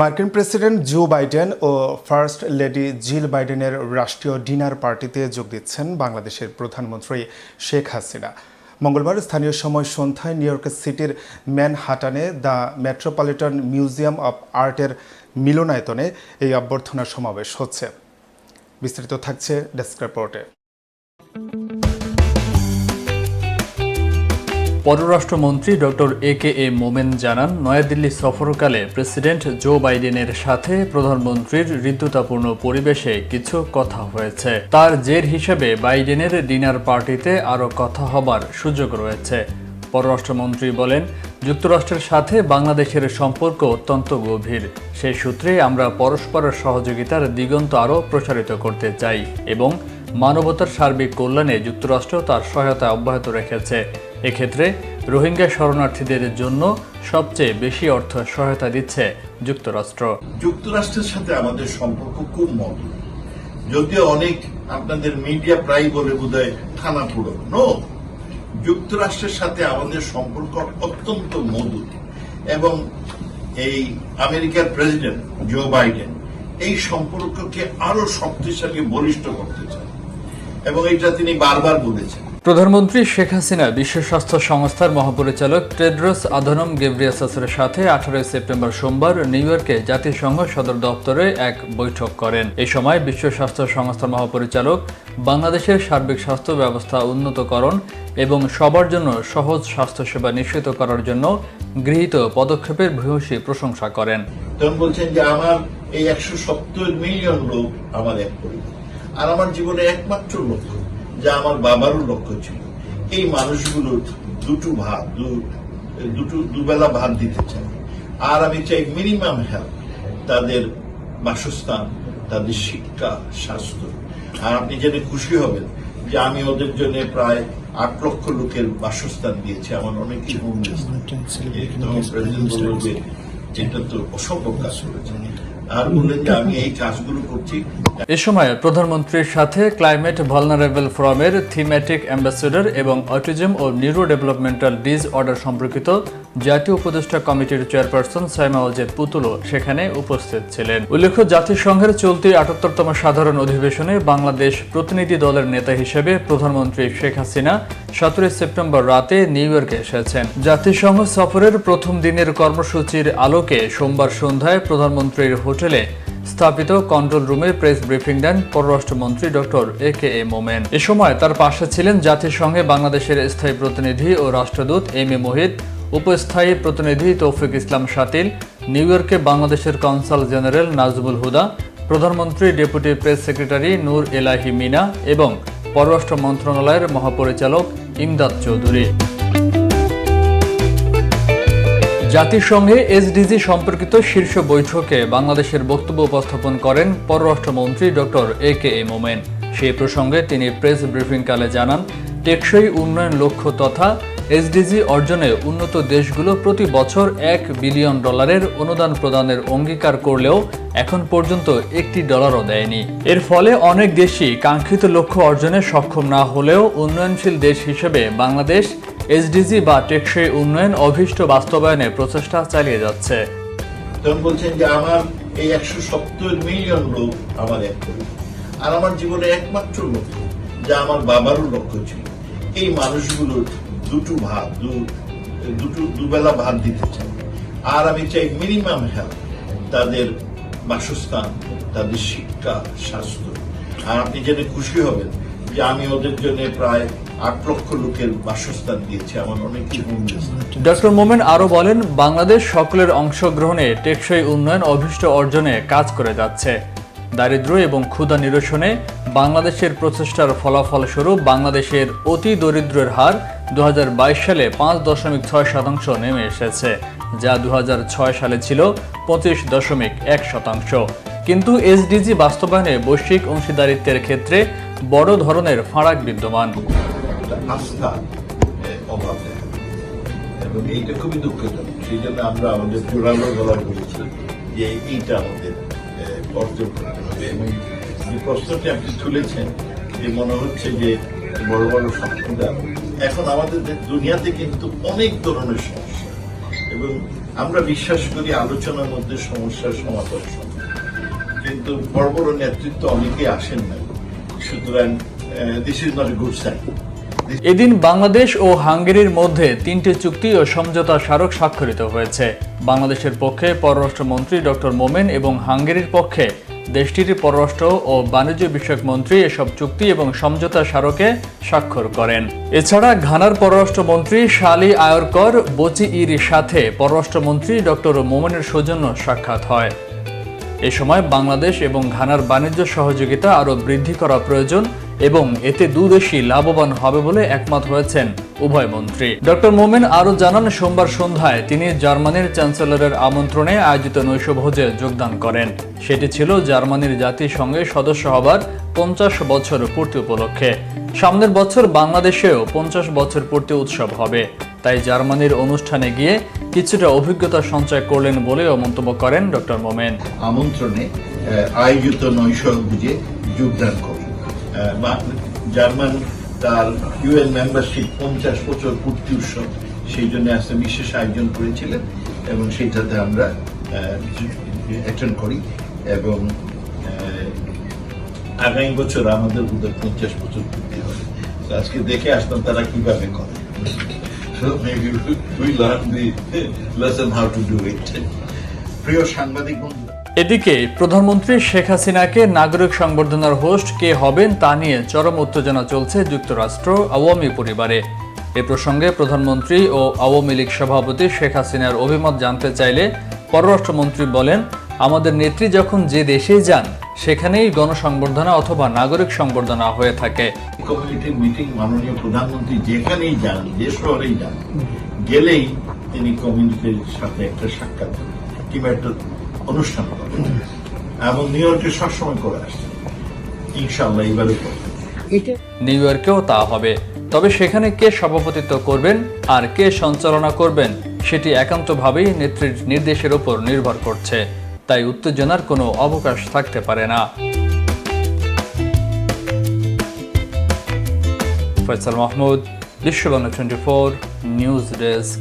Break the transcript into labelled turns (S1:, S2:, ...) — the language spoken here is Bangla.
S1: মার্কিন প্রেসিডেন্ট জো বাইডেন ও ফার্স্ট লেডি জিল বাইডেনের রাষ্ট্রীয় ডিনার পার্টিতে যোগ দিচ্ছেন বাংলাদেশের প্রধানমন্ত্রী শেখ হাসিনা। মঙ্গলবার স্থানীয় সময় সন্ধ্যায় নিউ ইয়র্ক সিটির ম্যানহাটানে দ্য মেট্রোপলিটন মিউজিয়াম অব আর্টের মিলনায়তনে এই অভ্যর্থনা সমাবেশ হচ্ছে। বিস্তারিত থাকছে ডেস্ক রিপোর্টে।
S2: পররাষ্ট্রমন্ত্রী ডক্টর এ কে এ মোমেন জানান, নয়াদিল্লি সফরকালে প্রেসিডেন্ট জো বাইডেনের সাথে প্রধানমন্ত্রীর ঋতুতাপূর্ণ পরিবেশে কিছু কথা হয়েছে। তার জের হিসেবে বাইডেনের ডিনার পার্টিতে আরও কথা হবার সুযোগ রয়েছে। পররাষ্ট্রমন্ত্রী বলেন, যুক্তরাষ্ট্রের সাথে বাংলাদেশের সম্পর্ক অত্যন্ত গভীর। সেই সূত্রে আমরা পরস্পরের সহযোগিতার দিগন্ত আরও প্রসারিত করতে চাই এবং মানবতার সার্বিক কল্যাণে যুক্তরাষ্ট্র তার সহায়তা অব্যাহত রেখেছে। এক্ষেত্রে রোহিঙ্গা শরণার্থীদের জন্য সবচেয়ে বেশি অর্থ সহায়তা দিচ্ছে যুক্তরাষ্ট্র।
S3: যুক্তরাষ্ট্রের সাথে আমাদের সম্পর্ক খুব মধুর। যদিও অনেক আপনাদের মিডিয়া প্রায় বলে বোধহয় থানা পুরো নো যুক্তরাষ্ট্রের সাথে আমাদের সম্পর্ক অত্যন্ত মধুর এবং এই আমেরিকার প্রেসিডেন্ট জো বাইডেন এই সম্পর্ককে আরও শক্তিশালী, বলিষ্ঠ করতে চান এবং এটা তিনি বারবার বলেছেন।
S2: প্রধানমন্ত্রী শেখ হাসিনা বিশ্ব স্বাস্থ্য সংস্থার মহাপরিচালক টেড্রোস আধনম গেব্রিয়াসাসের সাথে আঠারোই সেপ্টেম্বর সোমবার নিউ ইয়র্কে জাতিসংঘ সদর দপ্তরে এক বৈঠক করেন। এই সময় বিশ্ব স্বাস্থ্য সংস্থার মহাপরিচালক বাংলাদেশের সার্বিক স্বাস্থ্য ব্যবস্থা উন্নতকরণ এবং সবার জন্য সহজ স্বাস্থ্যসেবা নিশ্চিত করার জন্য গৃহীত পদক্ষেপের ভূয়সী প্রশংসা করেন।
S3: বলছেন যে আমার এই একশো সত্তর মিলিয়ন লোক আমার এক পরিবার। আর আমার জীবনে একমাত্র লক্ষ্য যা আমার বাবারও লক্ষ্য ছিল। এই মানুষগুলোর দুটো ভাত দু- দুটো দুবেলা ভাত দিতে চাই আর আমি চাই মিনিমাম হেল্প তাদের বাসস্থান তাদের শিক্ষা স্বাস্থ্য। আর আপনি জেনে খুশি হবেন যে আমি ওদের জন্য প্রায় আট লক্ষ লোকের বাসস্থান দিয়েছি। আমার অনেকেই হোমলেস যে এটা তো অসম্ভব কাজ করেছে। আর বললেন যে আমি এই কাজগুলো করছি।
S2: এ সময় প্রধানমন্ত্রীর সাথে ক্লাইমেট ভালনারেবল ফোরামের থিমেটিক অ্যাম্বাসেডর এবং অটিজম ও নিউরো ডেভেলপমেন্টাল ডিজ অর্ডার সম্পর্কিত জাতীয় উপদেষ্টা কমিটির চেয়ারপারসন সাইমা ওয়াজেদ পুতুলও সেখানে উপস্থিত ছিলেন। উল্লেখ্য, জাতিসংঘের চলতি আটাত্তরতম সাধারণ অধিবেশনে বাংলাদেশ প্রতিনিধি দলের নেতা হিসেবে প্রধানমন্ত্রী শেখ হাসিনা সতেরোই সেপ্টেম্বর রাতে নিউ ইয়র্কে এসেছেন। জাতিসংঘ সফরের প্রথম দিনের কর্মসূচির আলোকে সোমবার সন্ধ্যায় প্রধানমন্ত্রীর হোটেলে স্থাপিত কন্ট্রোল রুমে প্রেস ব্রিফিং দেন পররাষ্ট্রমন্ত্রী ডক্টর এ কে এ মোমেন। এ সময় তার পাশে ছিলেন জাতিসংঘে বাংলাদেশের স্থায়ী প্রতিনিধি ও রাষ্ট্রদূত এম এ মোহিত, উপস্থায়ী প্রতিনিধি তৌফিক ইসলাম শাতিল, নিউ ইয়র্কে বাংলাদেশের কনসাল জেনারেল নাজমুল হুদা, প্রধানমন্ত্রী deputy press secretary Noor Elahi Mina এবং পররাষ্ট্র মন্ত্রণালয়ের মহাপরিচালক ইমদাদ চৌধুরী। জাতিসংঘে এসডিজি সম্পর্কিত শীর্ষ বৈঠকে বাংলাদেশের বক্তব্য উপস্থাপন করেন পররাষ্ট্রমন্ত্রী ডক্টর এ কে এ মোমেন। সেই প্রসঙ্গে তিনি প্রেস ব্রিফিংকালে জানান, টেকসই উন্নয়ন লক্ষ্য তথা এসডিজি অর্জনে উন্নত দেশগুলো প্রতি বছর এক বিলিয়ন ডলারের অনুদান প্রদানের অঙ্গীকার করলেও এখন পর্যন্ত একটি ডলারও দেয়নি। এর ফলে অনেক দেশই কাঙ্ক্ষিত লক্ষ্য অর্জনে সক্ষম না হলেও উন্নয়নশীল দেশ হিসেবে বাংলাদেশ এসডিজি বা টেকসই উন্নয়ন অভীষ্ট বাস্তবায়নে প্রচেষ্টা চালিয়ে যাচ্ছে।
S3: বলছেন যে আমার এই একশো সত্তর মিলিয়ন লোক আমার এক আর আমার জীবনে একমাত্র লক্ষ্য যা আমার বাবারও লক্ষ্য ছিল। এই মানুষগুলোর দুটো ভাত দুটো, দুবেলা ভাত দিতে চাই। আর আমি চাই মিনিমাম হেল্প, তাদের বাসস্থান, তাদের শিক্ষা, স্বাস্থ্য। আর আপনি জেনে খুশি হবেন যে আমি ওদের জন্য প্রায় আট লক্ষ লোকের বাসস্থান দিয়েছি আমার
S2: ডক্টর মোমেন আরও বলেন, বাংলাদেশ সকলের অংশগ্রহণে টেকসই উন্নয়ন অভীষ্ট অর্জনে কাজ করে যাচ্ছে। দারিদ্র্য এবং ক্ষুধা নিরসনে বাংলাদেশের প্রচেষ্টার ফলাফল স্বরূপ বাংলাদেশের অতি দরিদ্রের হার দু হাজার বাইশ সালে পাঁচ দশমিক ছয় শতাংশ নেমে এসেছে, যা দু হাজার ছয় সালে ছিল পঁচিশ দশমিক এক শতাংশ। কিন্তু এসডিজি বাস্তবায়নে বৈশ্বিক অংশীদারিত্বের ক্ষেত্রে বড় ধরনের ফারাক বিদ্যমান।
S3: একটা আস্থা অভাব। দেখা। এবং এইটা খুবই দুঃখজনক সেই জন্য আমরা আমাদের জোরালো গলায় বলেছি যে এইটা আমাদের অর্জন করতে হবে। এবং যে প্রশ্নটি আপনি তুলেছেন, যে মনে হচ্ছে যে বড় বড় এখন আমাদের দুনিয়াতে কিন্তু অনেক ধরনের সমস্যা। এবং আমরা বিশ্বাস করি আলোচনার মধ্যে সমস্যার সমাধান সম্ভব কিন্তু বড় বড় নেতৃত্ব অনেকে আসেন না সুতরাং this is not good sign
S2: এদিন বাংলাদেশ ও হাঙ্গেরির মধ্যে তিনটি চুক্তি ও সমঝোতা স্মারক স্বাক্ষরিত হয়েছে। বাংলাদেশের পক্ষে পররাষ্ট্রমন্ত্রী ডক্টর মোমেন এবং হাঙ্গেরির পক্ষে দেশটির পররাষ্ট্র ও বাণিজ্য বিষয়ক মন্ত্রী এসব চুক্তি এবং সমঝোতা স্মারকে স্বাক্ষর করেন। এছাড়া ঘানার পররাষ্ট্রমন্ত্রী শালি আয়রকর বচি ইর সাথে পররাষ্ট্রমন্ত্রী ডক্টর মোমেনের সৌজন্য সাক্ষাৎ হয়। এ সময় বাংলাদেশ এবং ঘানার বাণিজ্য সহযোগিতা আরও বৃদ্ধি করা প্রয়োজন এবং এতে দুদেশই লাভবান হবে বলে একমত হয়েছেন উভয় মন্ত্রী। ডক্টর মোমেন আরও জানান সোমবার সন্ধ্যায় তিনি জার্মানির চ্যান্সেলরের আমন্ত্রণে আয়োজিত নৈশভোজে যোগদান করেন। সেটি ছিল জার্মানির জাতিসংঘে সদস্য হবার পঞ্চাশ বছর পূর্তি উপলক্ষে। সামনের বছর বাংলাদেশেও পঞ্চাশ বছর পূর্তি উৎসব হবে। তাই জার্মানির অনুষ্ঠানে গিয়ে কিছুটা অভিজ্ঞতা সঞ্চয় করলেন বলেও মন্তব্য করেন ডক্টর মোমেন।
S3: আমন্ত্রণে আয়োজিত নৈশভোজে যোগদান করি আহ, বা- জার্মান তার ইউএন মেম্বারশিপ পঞ্চাশ বছর পূর্তি উৎসব, সেই জন্য আজকে বিশেষ আয়োজন করেছিলেন এবং সেটাতে আমরা অ্যাটেন্ড করি এবং আগামী বছর আমাদের বোধহয় পঞ্চাশ বছর পূর্তি হবে আজকে দেখে আসলাম তারা কীভাবে করে. প্রিয় সাংবাদিক বন্ধু
S2: এদিকে প্রধানমন্ত্রী শেখ হাসিনাকে নাগরিক সংবর্ধনার হোস্ট কে হবেন তা নিয়ে চরম উত্তেজনা চলছে যুক্তরাষ্ট্র, আওয়ামী পরিবারে। এ প্রসঙ্গে প্রধানমন্ত্রী ও আওয়ামী লীগ সভাপতি শেখ হাসিনার অভিমত জানতে চাইলে পররাষ্ট্রমন্ত্রী বলেন, আমাদের নেত্রী যখন যে দেশেই যান, সেখানেই গণসংবর্ধনা অথবা নাগরিক সংবর্ধনা হয়ে থাকে।
S3: মিটিং, মাননীয় প্রধানমন্ত্রী যেখানেই যান, যে শহরেই যান, গেলেই তিনি কমিউনিটির সাথে একটা সাক্ষাৎ কিংবা একটা অনুষ্ঠান করেন এবং নিউ ইয়র্কে সবসময় করে আসছেন ইনশাল্লাহ এবারে করবেন
S2: নিউ ইয়র্কেও তা হবে। তবে সেখানে কে সভাপতিত্ব করবেন আর কে সঞ্চালনা করবেন সেটি একান্তভাবেই নেত্রীর নির্দেশের উপর নির্ভর করছে। তাই উত্তেজনার কোনো অবকাশ থাকতে পারে না। Faisal Mahmud Bishwabangla twenty four news desk.